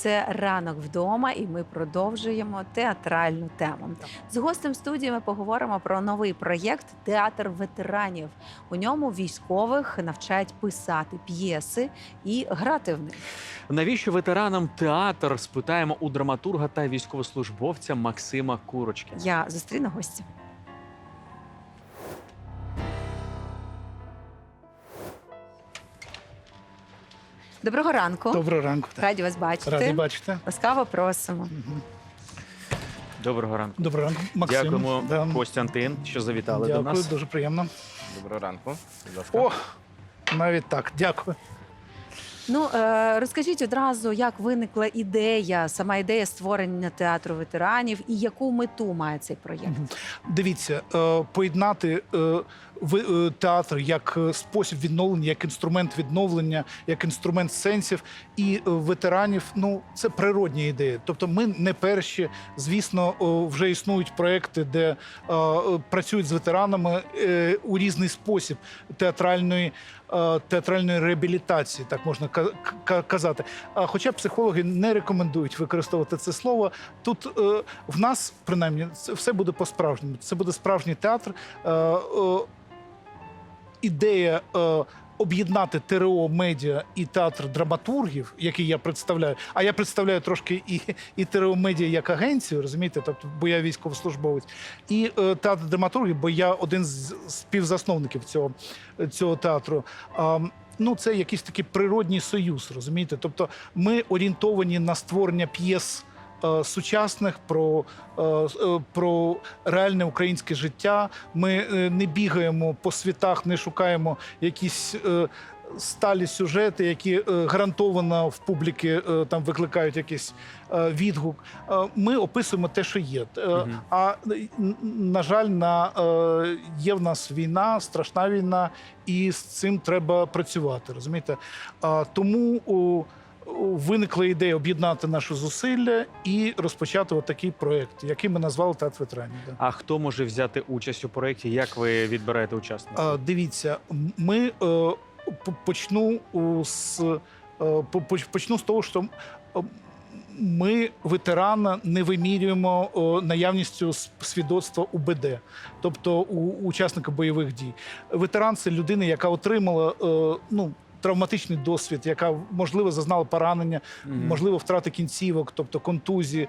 Це ранок вдома, і ми продовжуємо театральну тему. З гостем студії ми поговоримо про новий проєкт Театр ветеранів. У ньому військових навчають писати п'єси і грати в них. Навіщо ветеранам театр? Спитаємо у драматурга та військовослужбовця Максима Курочки. Я зустріну гостя. Доброго ранку. Доброго ранку. так. Раді вас бачити. Радий бачити. Ласкаво просимо. Доброго ранку. Доброго ранку, Максим. Дякуємо, Да. Костянтин, що завітали Дякую, до нас. дуже приємно. Доброго ранку. Будь ласка. О, навіть так, дякую. Ну е, розкажіть одразу, як виникла ідея, сама ідея створення театру ветеранів і яку мету має цей проєкт? Дивіться, е, поєднати е, театр як е, спосіб відновлення, як інструмент відновлення, як інструмент сенсів і е, ветеранів. Ну це природня ідея. Тобто, ми не перші. Звісно, вже існують проекти, де е, е, працюють з ветеранами е, у різний спосіб театральної. е, Театральної реабілітації, так можна ка- ка- казати. Хоча психологи не рекомендують використовувати це слово, тут е, в нас принаймні це все буде по-справжньому. Це буде справжній театр. Е, е, ідея е, об'єднати ТРО медіа і театр драматургів, який я представляю. А я представляю трошки і, і ТРО медіа як агенцію, розумієте? Тобто, бо я військовослужбовець, і е, театр драматургів, бо я один з співзасновників цього, цього театру. А, Ну, це якийсь такий природній союз, розумієте? Тобто, ми орієнтовані на створення п'єс е, сучасних про, е, е, про реальне українське життя. Ми е, не бігаємо по світах, не шукаємо якісь. е, Сталі сюжети, які е, гарантовано в публіки е, там викликають якийсь е, відгук. Е, ми описуємо те, що є. Е, Мгм. А е, на жаль, на е, є в нас війна, страшна війна, і з цим треба працювати. Розумієте? Тому виникла ідея об'єднати наші зусилля і розпочати отакий проєкт, який ми назвали Театр ветеранів. А хто може взяти участь у проєкті? Як ви відбираєте учасників? А, дивіться, ми е, по- почну з е, почну з того, що е, ми ветерана не вимірюємо о, наявністю с- свідоцтва УБД, тобто у учасника бойових дій. Ветеран це людина, яка отримала е, ну. Травматичний досвід, яка можливо зазнала поранення, Мгм. можливо, втрати кінцівок, тобто контузії.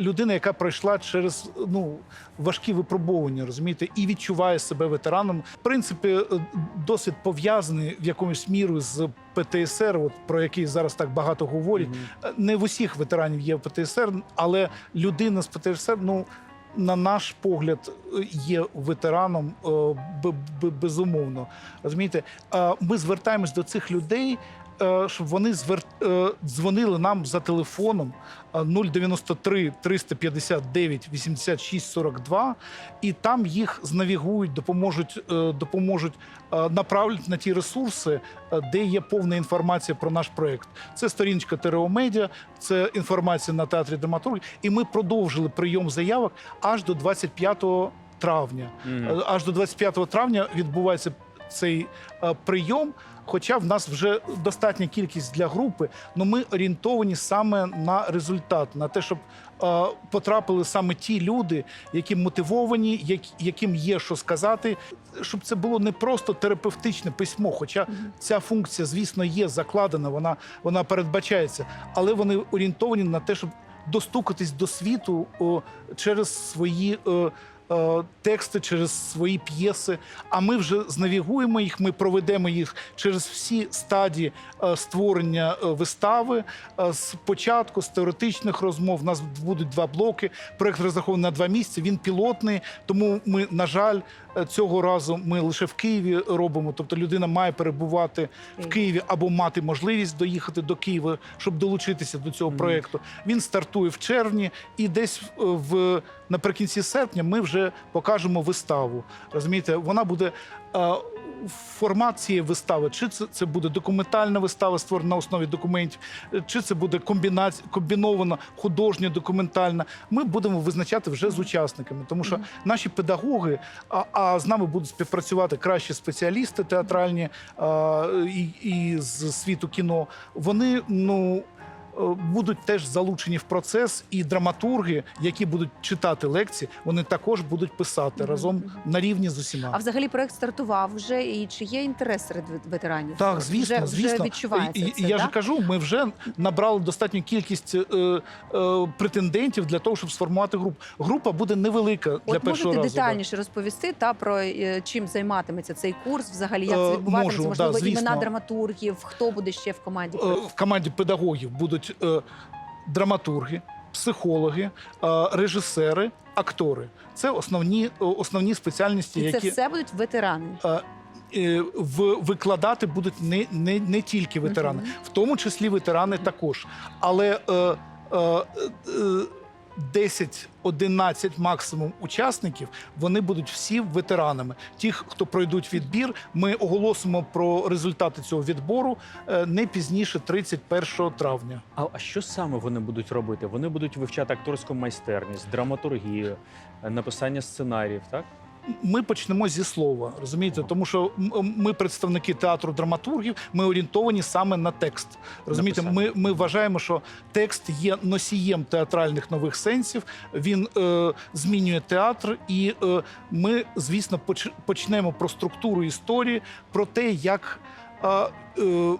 Людина, яка пройшла через ну важкі випробування, розумієте, і відчуває себе ветераном. В принципі, е, досвід пов'язаний в якомусь міру з ПТСР, от про який зараз так багато говорять. Мгм. Е, Не в усіх ветеранів є ПТСР, але людина з ПТСР, ну. На наш погляд, є ветераном е, безумовно. Розумієте, Е, ми звертаємось до цих людей, щоб вони звер... е, дзвонили нам за телефоном е, 093 359 86 42, і там їх знавігують, допоможуть, е, допоможуть е, направлять на ті ресурси, е, де є повна інформація про наш проект. Це сторіночка ТРО Медіа, це інформація на театрі драматургії. І ми продовжили прийом заявок аж до 25 травня. Мгм. Е, Аж до 25 травня відбувається цей е, прийом. Хоча в нас вже достатня кількість для групи, але ми орієнтовані саме на результат, на те, щоб е, потрапили саме ті люди, які мотивовані, як, яким є що сказати, щоб це було не просто терапевтичне письмо. Хоча ця функція, звісно, є закладена, вона, вона передбачається, але вони орієнтовані на те, щоб достукатись до світу о, через свої. е, Тексти через свої п'єси, а ми вже знавігуємо їх. Ми проведемо їх через всі стадії е, створення е, вистави. Е, З початку, з теоретичних розмов. У нас будуть два блоки. Проект розрахований на два місяці. Він пілотний, тому ми, на жаль, е, цього разу ми лише в Києві робимо. Тобто людина має перебувати в Києві або мати можливість доїхати до Києва, щоб долучитися до цього проекту. Він стартує в червні, і десь е, в наприкінці серпня ми вже покажемо виставу. Розумієте, вона буде. е, Формат цієї вистави, чи це, це буде документальна вистава, створена на основі документів, е, чи це буде комбінація комбінована художньо документальна. Ми будемо визначати вже з учасниками, тому що наші педагоги, а, а з нами будуть співпрацювати кращі спеціалісти театральні а, і, і з світу кіно. Вони ну будуть теж залучені в процес, і драматурги, які будуть читати лекції, вони також будуть писати разом на рівні з усіма. А взагалі проект стартував вже і чи є інтерес серед ветеранів? Так, звісно, вже, звісно. вже відчувається І- це, я ж так? кажу, ми вже набрали достатню кількість е, е, претендентів для того, щоб сформувати групу. Група буде невелика для От першого можете разу. да. детальніше розповісти та про е, чим займатиметься цей курс, взагалі як Е, це відбуватиметься? можу, Можливо, да, імена драматургів, хто буде ще в команді? Е, В команді педагогів будуть е, драматурги, психологи, е, режисери, актори. Це основні, е, основні спеціальності, І це які все будуть ветерани. в викладати будуть не, не, не тільки ветерани, Мгм. в тому числі ветерани також. Але е, е, е, 10-11 максимум учасників вони будуть всі ветеранами. Ті, хто пройдуть відбір, ми оголосимо про результати цього відбору е, не пізніше 31 травня. А, а що саме вони будуть робити? Вони будуть вивчати акторську майстерність, драматургію, е, написання сценаріїв, так? Ми почнемо зі слова, розумієте, тому що ми представники театру драматургів, ми орієнтовані саме на текст. Розумієте, ми, ми вважаємо, що текст є носієм театральних нових сенсів. Він е, змінює театр, і е, ми, звісно, поч- почнемо про структуру історії, про те, як. Е, е,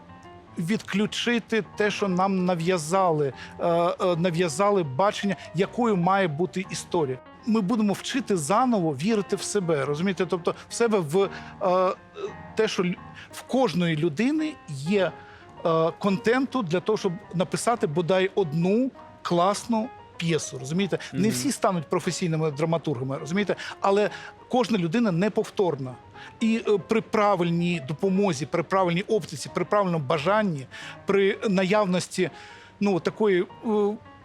Відключити те, що нам нав'язали, е, е, нав'язали бачення, якою має бути історія. Ми будемо вчити заново вірити в себе. Розумієте? Тобто, в себе в е, те, що в кожної людини є е, контенту для того, щоб написати бодай одну класну п'єсу. Розумієте, не всі стануть професійними драматургами, розумієте, але кожна людина неповторна. І е, при правильній допомозі, при правильній оптиці, при правильному бажанні, при наявності ну такої е,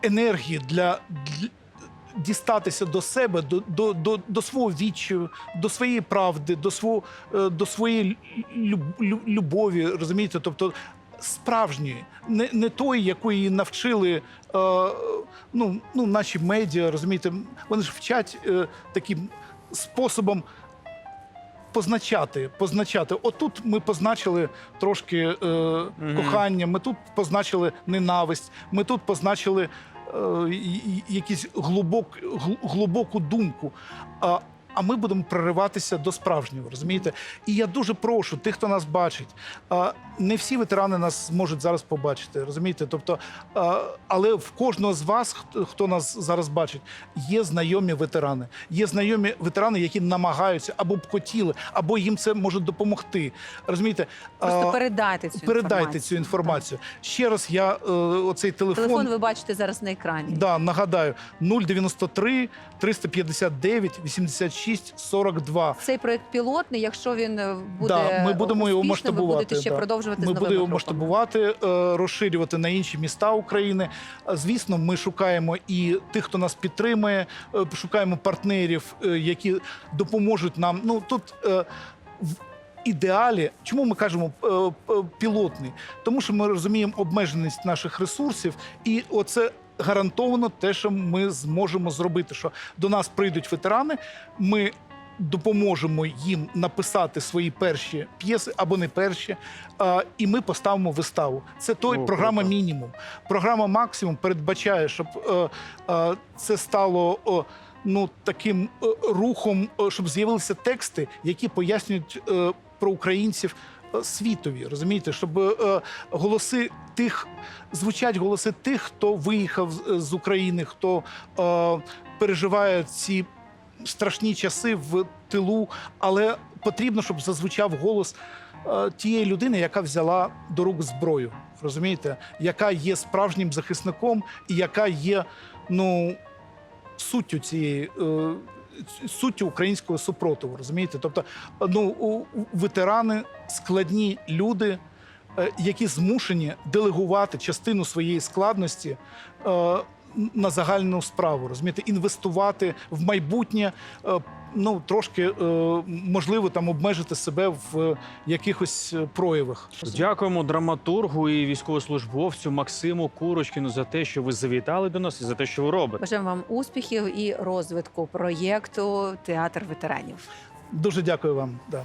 енергії для дістатися до себе, до, до, до, до свого відчаю, до своєї правди, до свого е, до своєї люб- люб- любові, розумієте, тобто. Справжньої, не, не тої, якої навчили е, ну, ну, наші медіа, розумієте, вони ж вчать е, таким способом позначати. позначати. Отут ми позначили трошки е, кохання, ми тут позначили ненависть, ми тут позначили якісь глибок, гл- глибоку думку. А, ми будемо прориватися до справжнього, розумієте? І я дуже прошу тих, хто нас бачить. Не всі ветерани нас зможуть зараз побачити, розумієте? Тобто, але в кожного з вас, хто, хто нас зараз бачить, є знайомі ветерани. Є знайомі ветерани, які намагаються або б хотіли, або їм це може допомогти. Розумієте? Просто передайте цю передайте інформацію. цю інформацію. Ще раз я е, оцей телефон. Телефон ви бачите зараз на екрані. Да, нагадаю, 093 359 86 42. Цей проект пілотний. Якщо він е, буде Да, ми будемо його масштабувати, ви будете ще да. продовжувати Ми з будемо його масштабувати, е, розширювати на інші міста України. Звісно, ми шукаємо і тих, хто нас підтримує, е, шукаємо партнерів, е, які допоможуть нам. Ну тут е, в ідеалі, чому ми кажемо е, е, пілотний? Тому що ми розуміємо обмеженість наших ресурсів, і оце. Гарантовано те, що ми зможемо зробити, що до нас прийдуть ветерани, ми допоможемо їм написати свої перші п'єси або не перші, а, і ми поставимо виставу. Це той О, програма круто. мінімум. Програма максимум передбачає, щоб е, е, це стало. Ну, таким е, рухом, е, щоб з'явилися тексти, які пояснюють е, про українців світові, розумієте, щоб е, голоси тих звучать голоси тих, хто виїхав з- з України, хто е, переживає ці страшні часи в тилу, але потрібно, щоб зазвучав голос е, тієї людини, яка взяла до рук зброю, розумієте, яка є справжнім захисником і яка є ну суттю цієї. е, Суттю українського супротиву, розумієте? Тобто, ну ветерани складні люди, е, які змушені делегувати частину своєї складності е, на загальну справу, розумієте, інвестувати в майбутнє. е, Ну, трошки е, можливо там обмежити себе в е, якихось е, проявах. Дякуємо драматургу і військовослужбовцю Максиму Курочкіну за те, що ви завітали до нас і за те, що ви робите. Бажаємо вам успіхів і розвитку проєкту Театр ветеранів. Дуже дякую вам. Да.